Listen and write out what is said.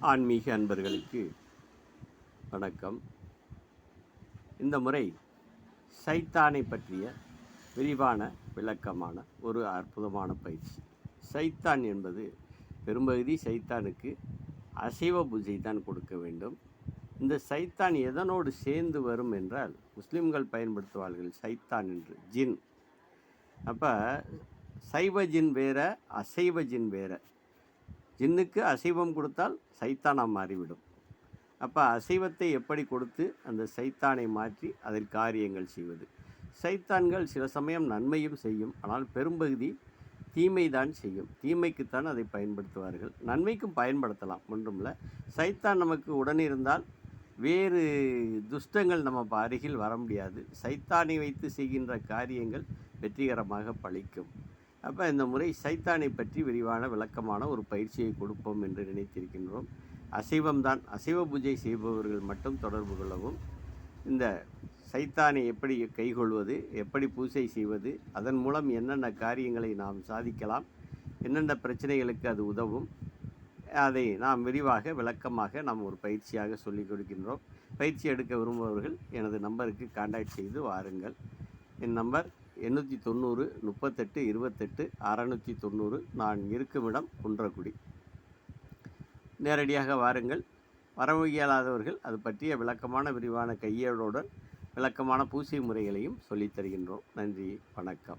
ஆன்மீக அன்பர்களுக்கு வணக்கம். இந்த முறை சைத்தானை பற்றிய விரிவான விளக்கமான ஒரு அற்புதமான பயிற்சி. சைத்தான் என்பது பெரும்பகுதி சைத்தானுக்கு அசைவ பூஜை தான் கொடுக்க வேண்டும். இந்த சைத்தான் எதனோடு சேர்ந்து வரும் என்றால் முஸ்லிம்கள் பயன்படுத்துவார்கள் சைத்தான் என்று ஜின். அப்போ சைவ ஜின் வேற அசைவ ஜின் வேற. ஜின்னுக்கு அசைவம் கொடுத்தால் சைத்தானாக மாறிவிடும். அப்போ அசைவத்தை எப்படி கொடுத்து அந்த சைத்தானை மாற்றி அதில் காரியங்கள் செய்வது? சைத்தான்கள் சில சமயம் நன்மையும் செய்யும். ஆனால் பெரும்பகுதி தீமை தான் செய்யும். தீமைக்குத்தான் அதை பயன்படுத்துவார்கள். நன்மைக்கும் பயன்படுத்தலாம். ஒன்றுமில்ல. சைத்தான் நமக்கு உடன் இருந்தால் வேறு துஷ்டங்கள் நம்ம அருகில் வர முடியாது. சைத்தானை வைத்து செய்கின்ற காரியங்கள் வெற்றிகரமாக பழிக்கும். அப்போ இந்த முறை சைத்தானை பற்றி விரிவான விளக்கமான ஒரு பயிற்சியை கொடுப்போம் என்று நினைத்திருக்கின்றோம். அசைவம்தான். அசைவ பூஜை செய்பவர்கள் மட்டும் தொடர்பு கொள்ளவும் இந்த சைத்தானை எப்படி கைகொள்வது எப்படி பூஜை செய்வது அதன் மூலம் என்னென்ன காரியங்களை நாம் சாதிக்கலாம் என்னென்ன பிரச்சனைகளுக்கு அது உதவும் அதை நாம் விரிவாக விளக்கமாக நாம் ஒரு பயிற்சியாக சொல்லிக் கொடுக்கின்றோம். பயிற்சி எடுக்க விரும்புபவர்கள் எனது நம்பருக்கு காண்டாக்ட் செய்து வாருங்கள். என் நம்பர் எண்ணூற்றி தொண்ணூறு முப்பத்தெட்டு இருபத்தெட்டு அறநூற்றி தொண்ணூறு நான் இருக்குமிடம் குன்றக்குடி. நேரடியாக வாருங்கள். வர இயலாதவர்கள் அது பற்றிய விளக்கமான விரிவான கையேடுடன் விளக்கமான பூசை முறைகளையும் சொல்லித் தருகின்றோம். நன்றி வணக்கம்.